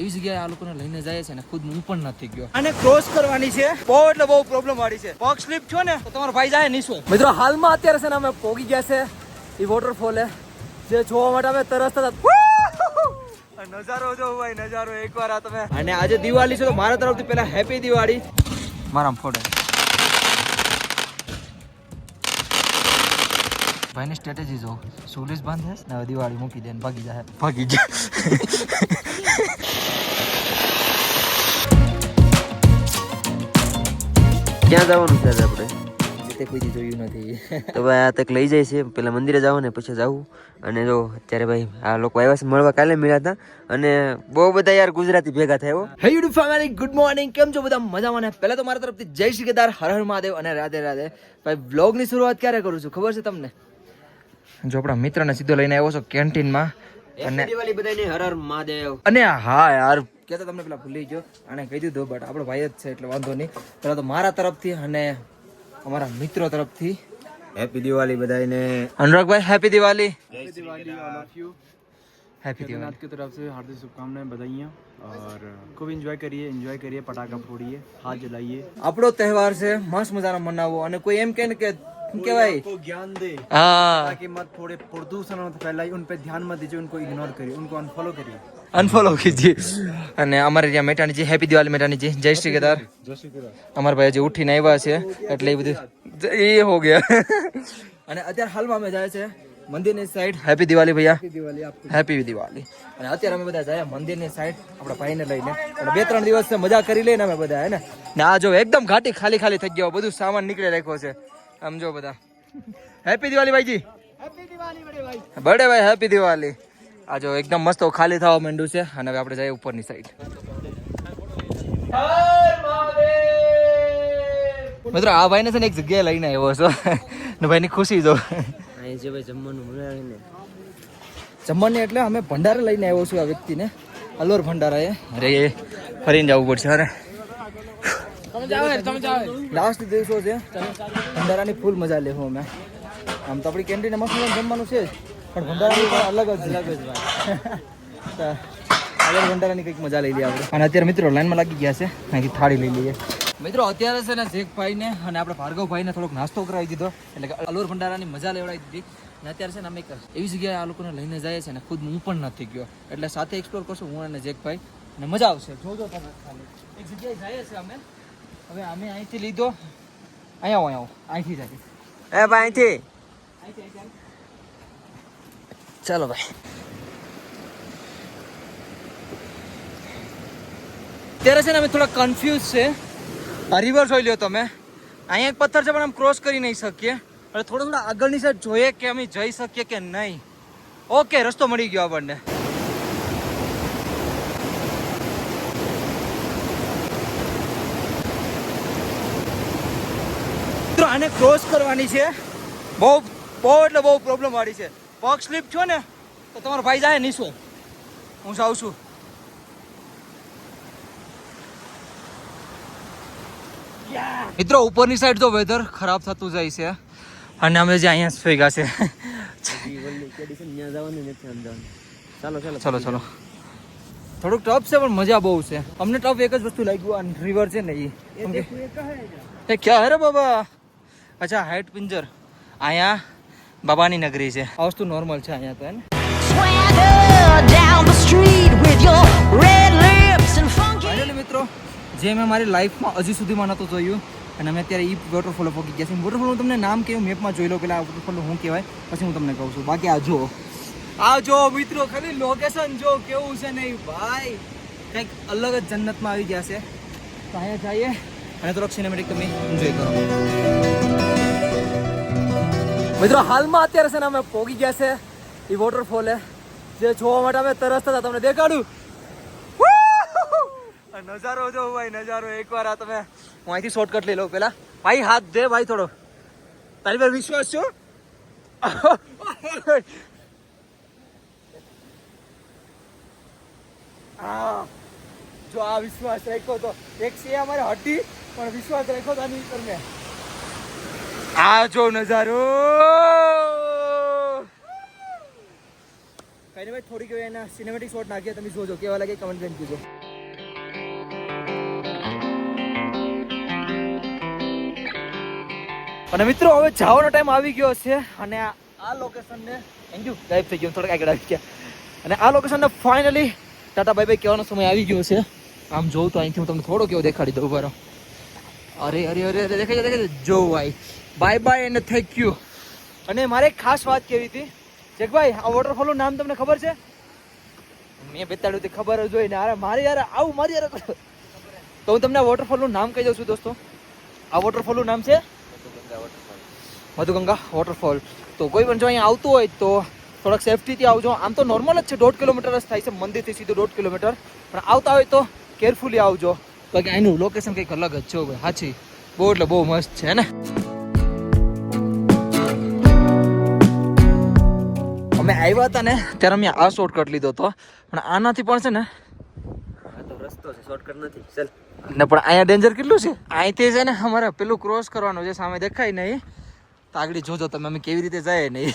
એવી જગ્યાએ આ લોકોને લઈને જાય છે ને ખુદ હું પણ નથી ગયો. અને ક્રોસ કરવાની છે. બહુ એટલે બહુ પ્રોબ્લેમ વાળી છે. પગ સ્લીપ છો ને તો તમારો ભાઈ જાય નીચો મિત્રો હાલમાં અત્યારે છે ને અમે પોગી ગયા છે એ વોટરફોલે જે જોવા માટે અમે તરસ તરત નજારો જો ભાઈ નજારો એકવાર આ તમે. અને આજે દિવાળી છે તો મારા તરફથી પહેલા હેપી દિવાળી. મારા ફોટો. ભાઈની સ્ટ્રેટેજી જો. સુલેશ બંધ હે ને દિવાળી મૂકી દે ને ભાગી જાય. ભાગી જાય. ક્યાં જવાનું છે આપણે? તે કોઈ જોયું નથી. તો ભાઈ આ તક લઈ જાય છે. પેલા મંદિરે જાવ ને પછી જવું અને જો અત્યારે ભાઈ આ લોકો આવ્યા છે મળવા કાલે મળ્યા હતા. અને બહુ બધા યાર ગુજરાતી ભેગા થયો હે. યુટ્યુબ ફેમિલી ગુડ મોર્નિંગ કેમ છો બધા? મજામાં ને? પહેલા તો મારા તરફથી જય શ્રી કેદાર હર હર મહાદેવ અને રાધે રાધે. ભાઈ બ્લોગની શરૂઆત ક્યારે કરું છું? ખબર છે તમને? જો આપણા મિત્રને સીધો લઈને આવ્યો છો કેન્ટીનમાં અને દિવાળી બધાને હર હર મહાદેવ અને હા યાર કે તો તમને પેલા ભૂલી ગયો અને કહી દીધું બટ આપણો ભાઈ જ છે એટલે વાંધો નહીં પેલા તો મારા તરફથી અને અમારા મિત્રો તરફથી હેપી દિવાળી બધાને અનુરાગભાઈ હેપી દિવાળી હેપી દિવાળી की तरफ से हार्दिक शुभकामनाएं बधाइयाँ और खूब एंजॉय करिए एंजॉय करिए पटाखा फोड़िए हाथ जलाइए આપણો તહેવાર છે મસ્ત મજાનો મનાવો અને કોઈ એમ કહે ને કે શું કહેવાય को ज्ञान दे હા ताकि मत थोड़े प्रदूषण मत फैलाइए उन पे ध्यान मत दीजिए उनको इग्नोर करिए उनको अनफॉलो करिए અનફોલો કીજીએ અને અમારે ત્યાં મેટાણીજી હેપી દિવાળી મેટાણીજી જય શ્રી કેદાર અમારા ભાઈ હજી ઉઠીને આવ્યા છે એટલે એ બધું એ હો ગયા અને અત્યારે હાલમાં અમે જાય છે મંદિરની સાઈડ હેપી દિવાળી ભૈયા હેપી દિવાળી અને અત્યારે અમે બધા જાય મંદિરની સાઈડ આપણા ભાઈને લઈને અને બે ત્રણ દિવસ મજા કરી લઈને અમે બધા હે ને ને આ જો એકદમ ઘાટી ખાલી ખાલી થઈ ગયો બધું સામાન નીકળી રાખ્યો છે આમ જો બધા. હેપી દિવાળી ભાઈજી. બડે ભાઈ. હેપી દિવાળી આ જો એકદમ મસ્ત ખાલી થવા માંડ્યું છે અને હવે આપણે જઈએ ઉપરની સાઈડ મિત્રો આ ભાઈને છે ને એક જગ્યાએ લઈને આવ્યો છો ને ભાઈની ખુશી જો. અહીં જે ભાઈ જમવાનું જમવાની એટલે અમે ભંડારે લઈને આવ્યો છું આ વ્યક્તિને. અલોર ભંડારા એ અરે ફરીને જવું પડશે અરે. લાસ્ટ દિવસો છે. ભંડારાની ફૂલ મજા લેવું અમે. આમ તો આપણી કેન્ટીને મસ્ત જમવાનું છે જ. પણ ભંડારાની અલગ જ અલગ જ આગળ ભંડારાની કંઈક મજા લઈ લઈએ આપણે. અને અત્યારે મિત્રો લાઈનમાં લાગી ગયા છે. અહીંથી થાળી લઈ લઈએ. મિત્રો અત્યારે છે ને જેકભાઈને અને આપણે ભાર્ગવભાઈને થોડોક નાસ્તો કરાવી દીધો. એટલે કે અલોર ભંડારાની મજા લેવડાવી દીધી. અને અત્યારે છે ને અમે એવી જગ્યાએ આ લોકોને લઈને જઈએ છે ને ખુદ હું પણ નથી ગયો. એટલે સાથે એક્સપ્લોર કરશું હું અને જેકભાઈ. અને મજા આવશે. જોજો તમે ખાલી. એક જગ્યાએ જઈએ છીએ અમે. હવે અમે અહીંથી લીધો. અહીંયા આવો અહીંયા આવો. અહીંથી જાય એ ભાઈ અહીંથી. ચાલો ભાઈ. અત્યારે છે ને અમે થોડા કન્ફ્યુઝ છે. રિવર જોઈ લ્યો તમે. અહીંયા એક પથ્થર છે પણ આમ ક્રોસ કરી નહીં શકીએ. હવે થોડા થોડા આગળની સાઈડ જોઈએ કે અમે જઈ શકીએ કે નહીં. ઓકે રસ્તો મળી ગયો આપણને. આને ક્રોસ કરવાની છે. બહુ બહુ એટલે બહુ પ્રોબ્લેમ વાળી છે. પગ સ્લીપ છો ને તો તમારો ભાઈ જાય નીસો હું જાઉં છું. મિત્રો ઉપરની સાઈડ તો વેધર ખરાબ થતું જાય છે. અને અમે જે અહીંયા ભેગા છે. ચાલો ચાલો. ચલો ચલો થોડુંક ટફ છે પણ મજા બહુ છે. અમને ટફ એક જ વસ્તુ લાગ્યું આ રિવર છે ને એ એ ક્યાં હે રે બાબા? અચ્છા હાઈટ પિંજર. અહીંયા બાબાની નગરી છે. આ વસ્તુ નોર્મલ છે અહીંયા તો એને મિત્રો, જે મેં મારી લાઈફમાં હજી સુધીમાં નહોતું જોયું, અને અમે અત્યારે એ વોટરફોલો પહોંચી ગયા છે વોટરફોલ તમને નામ કેવું? મેપમાં જોઈ લો પેલા વોટરફોલ શું કહેવાય, પછી હું તમને કહું છું. બાકી આ જો આ જો મિત્રો, ખાલી લોકેશન જો કેવું છે નહીં ભાઈ. કંઈક અલગ જ જન્નતમાં આવી ગયા છે. તો અહીંયા જઈએ, અને થોડોક સિનેમેટિક તમે એન્જોય કરો. મિત્રો, હાલમાં અત્યારે છે ને અમે પોગી ગયા છે એ વોટરફોલે જે જોવા માટે અમે તરસ હતા, તમને દેખાડું. નજારો જો ભાઈ, નજારો. એકવાર આ તમે હું અહીંથી શોર્ટકટ લઈ લઉં પેલા ભાઈ, હાથ દે ભાઈ થોડો. તારી પર વિશ્વાસ છો જો આ વિશ્વાસ રાખ્યો તો. એક છે અમારે હટી પણ વિશ્વાસ રાખ્યો તો આની ઉપર મેં. આ જો નજારો. કઈ ભાઈ, થોડીક એના સિનેમેટિક શોટ નાખીએ, તમે જોજો, કેવા લાગે કમેન્ટ કરીને કીધો અને મિત્રો, હવે જવાનો ટાઈમ આવી ગયો છે, અને આ લોકેશનને થેન્ક યુ ગાયબ થઈ ગયો, થોડાક આગળ આવી ગયા. અને આ લોકેશનને ફાઇનલી ટાટા ભાઈ ભાઈ કહેવાનો સમય આવી ગયો છે. આમ જોઉં તો અહીંથી હું તમને થોડો કેવો દેખાડી દઉં બરો અરે અરે અરે અરે, દેખાય દેખાય જો ભાઈ. બાય બાય એને થેન્ક યુ અને મારે એક ખાસ વાત કહેવી હતી. જગભાઈ, આ વોટરફોલનું નામ તમને ખબર છે? મેં બેતાડ્યું તે ખબર જ હોય ને. અરે, મારી યાર, આવું મારી યાર. તો હું તમને આ વોટરફોલનું નામ કહી દઉં છું, દોસ્તો. આ વોટરફોલનું નામ છે? મધુગંગા વોટરફોલ તો કોઈ પણ જો અહીંયા આવતું હોય તો થોડાક સેફટીથી આવજો. આમ તો નોર્મલ જ છે, દોઢ કિલોમીટર જ થાય છે, મંદિરથી સીધું દોઢ કિલોમીટર પણ આવતા હોય તો કેરફુલી આવજો. બાકી અહીંનું લોકેશન કંઈક અલગ જ છે ભાઈ સાચી બહુ એટલે બહુ મસ્ત છે ને? અમે આવ્યા હતા ને ત્યારે અમે આ શોર્ટકટ લીધો હતો. પણ આનાથી પણ છે ને રસ્તો છે શોર્ટકટ નથી. ચાલ. ને પણ અહીંયા ડેન્જર કેટલું છે? અહીંથી છે ને અમારે પેલું ક્રોસ કરવાનું છે સામે દેખાય નહીં. તો આગળ જોજો તમે અમે કેવી રીતે જાય નહીં.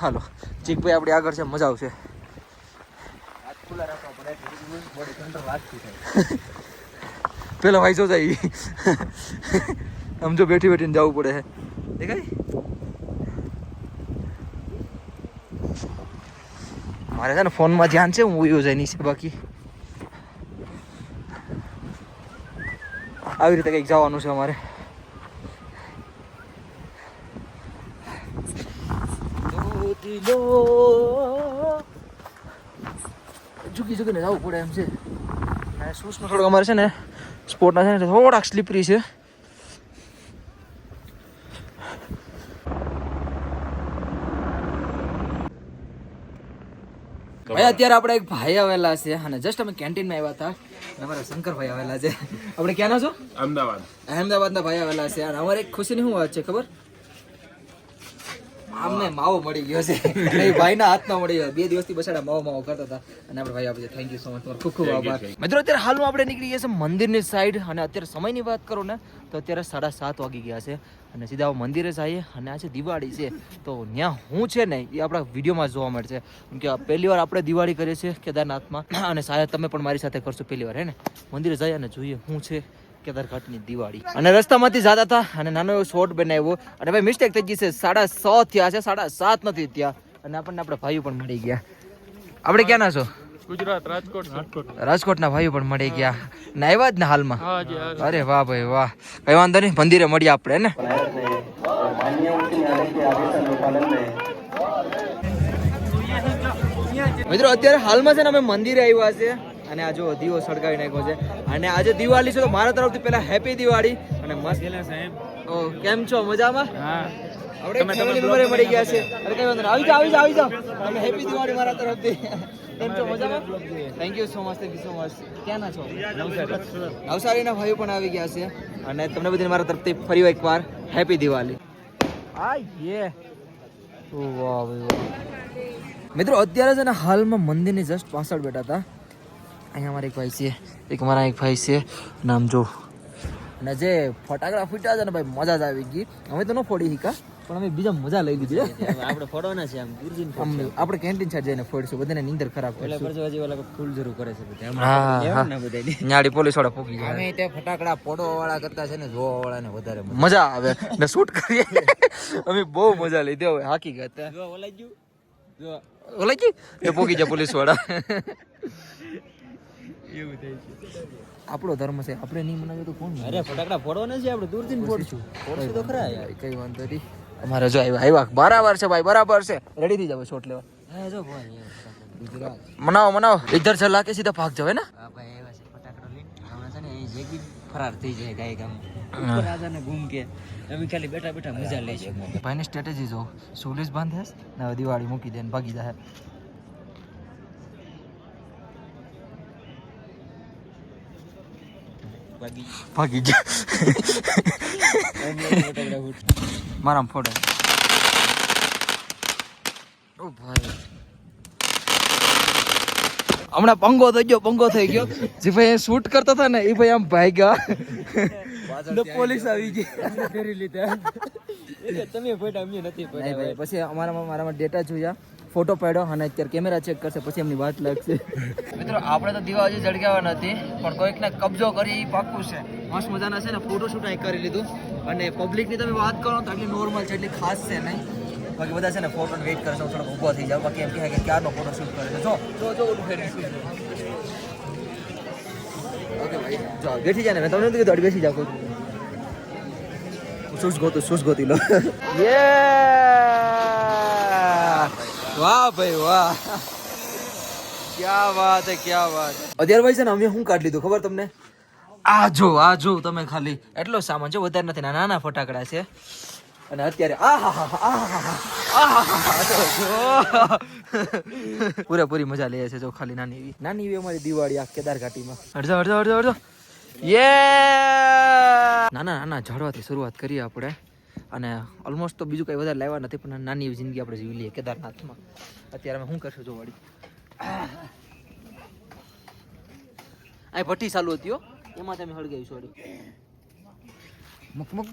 હાલો ચીકભાઈ આપણી આગળ છે મજા આવશે. પેલો ભાઈ જો જાય આમ જો બેઠી બેઠીને જવું પડે છે મારે છે ને ફોનમાં ધ્યાન છે, હું એની છે બાકી. આવી રીતે કંઈક જવાનું છે અમારે. ઝૂકી ઝૂકીને જવું પડે એમ છે. શૂઝનો થોડોક અમારે છે ને સ્પોર્ટના છે ને થોડાક સ્લીપરી છે. ભાઈ અત્યારે આપણે એક ભાઈ આવેલા છે અને જસ્ટ અમે કેન્ટીનમાં આવ્યા હતા. અને અમારા શંકરભાઈ આવેલા છે. આપણે ક્યાંના છો? અમદાવાદ. અહેમદાબાદના ભાઈ આવેલા છે. અને અમારે એક ખુશીની શું વાત છે ખબર? આમને માવો મળી ગયો છે. એ ભાઈના હાથમાં મળી ગયો. બે દિવસથી બસાડા માવો માવો કરતા હતા. અને આપણે ભાઈ આપે થેન્ક યુ સો મચ તમારો ખૂબ ખૂબ આભાર. મિત્રો અત્યારે હાલમાં આપણે નીકળી ગયા છે મંદિરની સાઈડ અને અત્યારે સમયની વાત કરો ને તો અત્યારે સાડા સાત વાગી ગયા છે. અને સીધા મંદિરે જઈએ. અને આજે દિવાળી છે. તો ત્યાં હું છે ને એ આપણા વિડીયોમાં જોવા મળશે. કેમ કે પહેલી વાર આપણે દિવાળી કરીએ છીએ કેદારનાથમાં. અને શાયદ તમે પણ મારી સાથે કરશો પહેલી વાર હે ને? મંદિરે જઈએ અને જોઈએ શું છે કેદારઘાટની દિવાળી. અને રસ્તામાંથી જતા હતા અને નાનો એવો શોર્ટ બનાવ્યો. અને ભાઈ મિસ્ટેક થઈ ગઈ છે. સાડા સો થયા છે. સાડા સાત નથી થયા. અને આપણને આપણા ભાઈઓ પણ મળી ગયા. આપણે ક્યાંના છો? ગુજરાત રાજકોટ રાજકોટના ભાઈઓ પણ મળી ગયા. ને આવ્યા જ ને હાલમાં? અરે વાહ ભાઈ વાહ. કઈ વાંધો નહીં. મંદિરે મળીએ આપણે ને? મિત્રો અત્યારે હાલમાં છે ને અમે મંદિરે આવ્યા છે અને આ જો દીવો સળગાવી નાખ્યો છે. અને આજે દિવાળી છે તો મારા તરફથી પહેલા હેપી દિવાળી. અને મસ્ત ઓ કેમ છો? મજામાં? આપણે ફેમિલી મેમ્બર મળી ગયા છે? અરે કઈ વાંધો આવી જાઓ આવી જાઓ આવી જાઓ. તમે હેપી દિવાળી મારા તરફથી. કેમ છો? મજામાં? Thank you so much thank you so much ક્યાંના છો? નવસારીના ભાઈઓ પણ આવી ગયા છે. અને તમને બધાને મારા તરફથી ફરી એકવાર હેપી દિવાળી. આ યે. વાહ વાહ મિત્રો અત્યારે છે ને હાલમાં મંદિરની જસ્ટ પાછળ બેઠા હતા. અહીંયા અમારા એક ભાઈ છે. એક મારા એક ભાઈ છે. નામ જો. અને જે ફટાકડા ફૂટ્યા છે ને ભાઈ મજા જ આવી ગઈ. અમે તો ન ફોડી શીખા પણ અમે બીજા મજા લઈ લીધી આપણે ફોડવાના છે આમ આમ આપણે કેન્ટીન સાઈડ જઈને ફોડીશું બધાને નીંદર ખરાબ એટલે પરજો હજી ઓલા ફૂલ જરૂર કરે છે બધા. હા ન્યાડી પોલીસવાળા પોકી ગયા. અમે તે ફટાકડા ફોડવા વાળા કરતા છે ને જોવા વાળા ને વધારે મજા. આવે. ને શૂટ કરીએ. અમે બહુ મજા લીધી હવે હાકી ગયા જો ઓલાઈ ગયું. જો. ઓલાઈ ગયું એ પોકી ગયા પોલીસવાળા. એવું થાય છે. આપણો ધર્મ છે આપણે નહીં મનાવીએ તો કોણ અરે ફટાકડા ફોડવા નથી આપણે દૂરથી ફોડશું. ફોડશું તો ખરા. યાર કઈ વાંધો નહીં. અમારે જો આવ્યા આવ્યા બરાબર છે ભાઈ બરાબર છે. રેડી થઈ જાવ શોટ લેવા. હા જો ભાઈ મનાવો મનાવો. ઇધર ચલા કે સીધા ભાગ જવે ને? હા ભાઈ એવા છે ફટાકડો લઈને. હમણાં છે ને અહીં જેગી ફરાર થઈ જાય ગાય ગામ. રાજાને ગુમ કે અમે ખાલી બેઠા બેઠા મજા લઈ લઈશું ભાઈની સ્ટ્રેટેજી જો સુલેશ બાંધે ને દિવાળી મૂકી દે ને ભાગી જાય ભાગી ગયા ફટાકડા ફૂટ ઓ ભાઈ હમણાં પંગો થઈ ગયો પંગો થઈ ગયો. જે ભાઈ શૂટ કરતા હતા ને એ ભાઈ આમ ભાગ્યા પોલીસ આવી ગઈ ફેરી લીધા. તમે ફોટા અમને નથી પછી અમારામાં મારામાં ડેટા જોયા. ફોટો પાડ્યો અને અત્યારે કેમેરા ચેક કરશે, પછી એમની વાત લાગશે. મિત્રો, આપણે તો દીવા હજી જળગાવા નથી, પણ કોઈકને કબજો કરી એ પાક્કું છે. મસ્ત મજાના છે ને ફોટોશૂટ અહીં કરી લીધું. અને પબ્લિકની તમે વાત કરો તો આટલી નોર્મલ છે, એટલી ખાસ છે નહીં. બાકી બધા છે ને ફોટો વેઇટ કરશે, હું થોડોક ઊભો થઈ જાવ બાકી એમ કહે કે ક્યારનો ફોટો શૂટ કરે છે. જો જો જો, ઓલું ફેરી બેઠી જાય ને. મેં તમને નથી કીધું બેસી જાવ કોઈ શૂઝ ગોતું શૂઝ ગોતી લો યે વાહ ભાઈ વાહ. ક્યા વાત હે ક્યા વાત. અત્યારે ભાઈ છે ને અમે શું કાઢી લીધું ખબર તમને? આ જો આ જો તમે ખાલી. એટલો સામાન છે વધારે નથી. નાના નાના ફટાકડા છે. અને અત્યારે પૂરેપૂરી મજા લઈએ છે જો ખાલી નાની એવી. નાની એવી અમારી દિવાળી આ કેદાર ઘાટીમાં. અડધો અડધો અડધો અડધો. યે નાના નાના ઝાડવાથી શરૂઆત કરીએ આપણે. અને ઓલમોસ્ટ તો બીજું કંઈ વધારે લાવ્યા નથી પણ નાની એવી જિંદગી આપણે જીવી લઈએ કેદારનાથમાં. અત્યારે અમે શું કરશું જો વળી? આ ભઠ્ઠી ચાલુ હતી એમાં તમે હળગાવી છોડી મુક મુક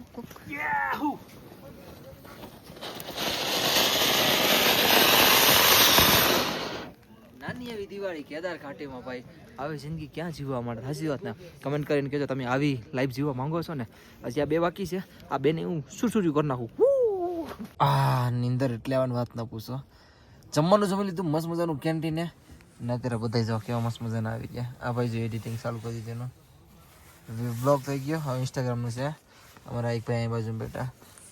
એવી દિવાળી કેદાર ઘાટીમાં ભાઈ. આવી જિંદગી ક્યાં જીવવા માટે સાચી વાત ને કમેન્ટ કરીને કહેજો તમે આવી લાઈફ જીવવા માંગો છો ને? હજી આ બે બાકી છે. આ બેને હું સુરસુરી કરી નાખું. આ નીંદર એટલે આવવાની વાત ના પૂછો. જમવાનું જમી લીધું, મસ્ત મજાનું કેન્ટીને ને અત્યારે બધા જાઓ કેવા મસ્ત મજાના આવી ગયા. આ ભાઈ જો એડિટિંગ ચાલુ કરી દીધું બ્લોગ થઈ ગયો. હવે ઇન્સ્ટાગ્રામનું છે. અમારા એક ભાઈ અહીં બાજુ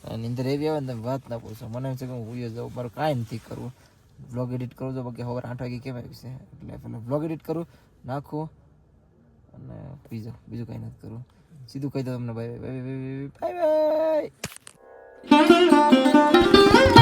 અને નીંદર એવી આવે ને તમે વાત ના પૂછો. મને એમ છે કે હું ઉયો જાઉં. મારું કાંઈ નથી કરવું. બ્લોગ એડિટ કરું તો બાકી સવારે આઠ વાગે કેમ આવી છે. એટલે પહેલાં વ્લોગ એડિટ કરું, નાખું અને પી બીજું કંઈ નથી કરું. સીધું કહી દઉં તમને bye bye bye bye bye.